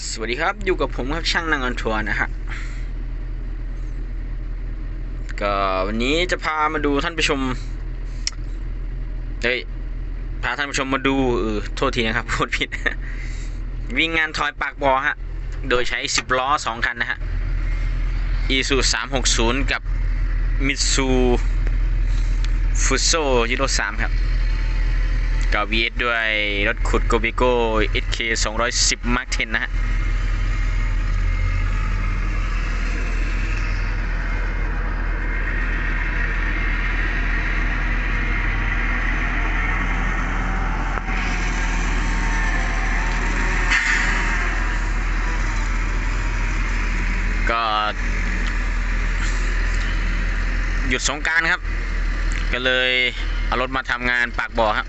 สวัสดีครับ อยู่กับผมครับช่างนางออนทัวร์นะฮะก็วันนี้จะพามาดูท่านผู้ชมเฮ้ยพาท่านผู้ชมมาดูเออโทษทีนะครับพูดผิด วิ่งงานทอยปากบอฮะ โดยใช้ 10 ล้อ 2 คันนะฮะอีซู360 กับมิตซูฟุโซยูโร3ครับ กับ VS ด้วยรถขุดโกบิโก้ SK 210 Mark 10นะฮะก็หยุดสงการครับ ก็เลยเอารถมาทำงานปากบ่อครับ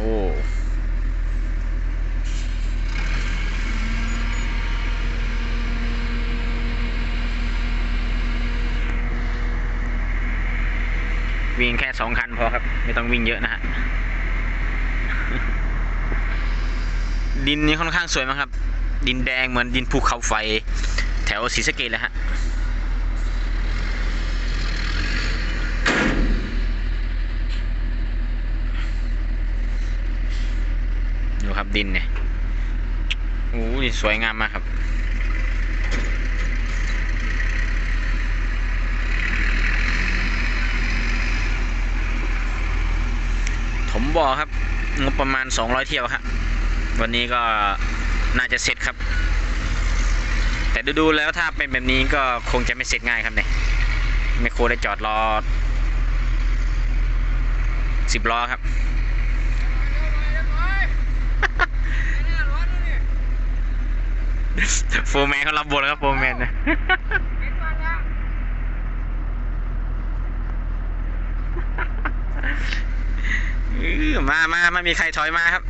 โอ้ วิ่งแค่สองคันพอครับ ไม่ต้องวิ่งเยอะนะฮะ ดินนี้ค่อนข้างสวยมากครับ ดินแดงเหมือนดินภูเขาไฟ แถวศรีสะเกดเลยฮะดูครับดินเนี่ยโอ้ยสวยงามมากครับ ถมบ่อครับงบประมาณ 200 เที่ยวครับวันนี้ก็น่าจะเสร็จครับ แต่ดูๆแล้วถ้าเป็นแบบนี้ก็คงจะไม่เสร็จง่ายครับเนี่ยไมโครได้จอดรอสิบล้อครับโฟร์แมนเขารับบทแล้วครับโฟร์แมนนะ อื้อ มามาไม่มีใครถอยมาครับ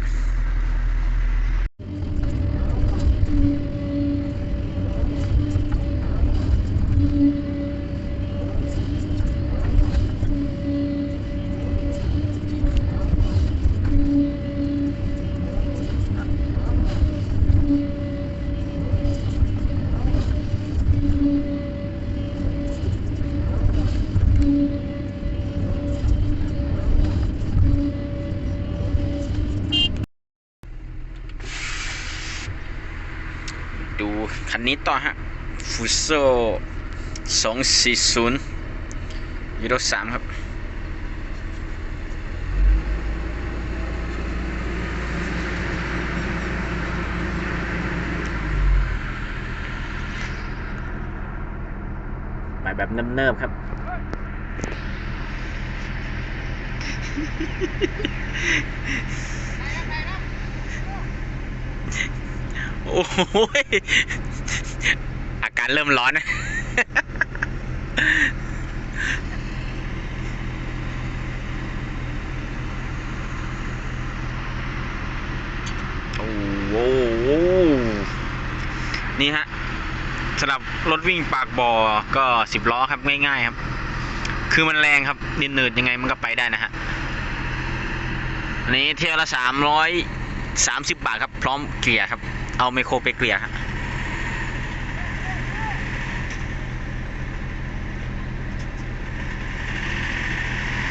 คันนี้ต่อฮะฟูโซสองสี่ศูนย์ยูโรสามครับ ไปแบบเนิบๆครับ โอ้โหย การเริ่มร้อนนะโอ้โหนี่ฮะสำหรับรถวิ่งปากบ่อก็สิบล้อครับง่ายๆครับ คือมันแรงครับดินหนืดยังไงมันก็ไปได้นะฮะอันนี้เที่ยวละสามร้อยสามสิบบาทครับ พร้อมเกลี่ยครับ เอาไมโครไปเกลี่ยครับ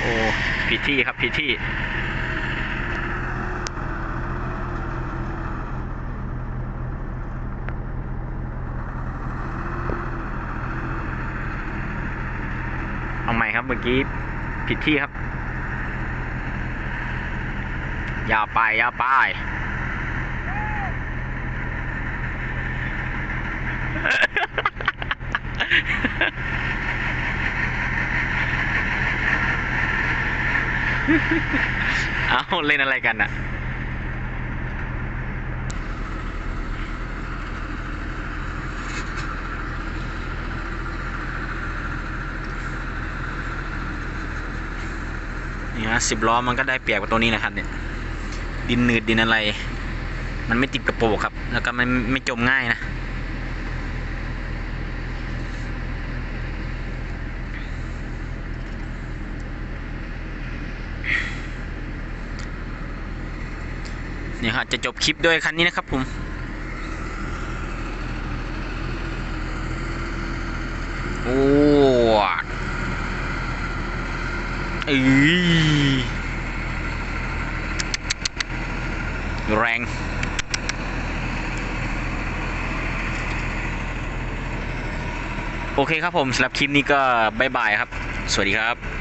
โอ้ ผิดที่ครับผิดที่เอาใหม่ครับเมื่อกี้ผิดที่ครับยาวไปยาวไป เอาเล่นอะไรกันอะนี่ฮะสิบล้อมันก็ได้เปียบกว่าตัวนี้นะครับเนี่ย ดินหนืดดินอะไร มันไม่ติดกระโปรงครับ แล้วก็มันไม่จมง่ายนะ นี่ครับจะจบคลิปด้วยคันนี้นะครับผมโอ้เอ้แรงโอเคครับผมสำหรับคลิปนี้ก็บายบายครับ สวัสดีครับ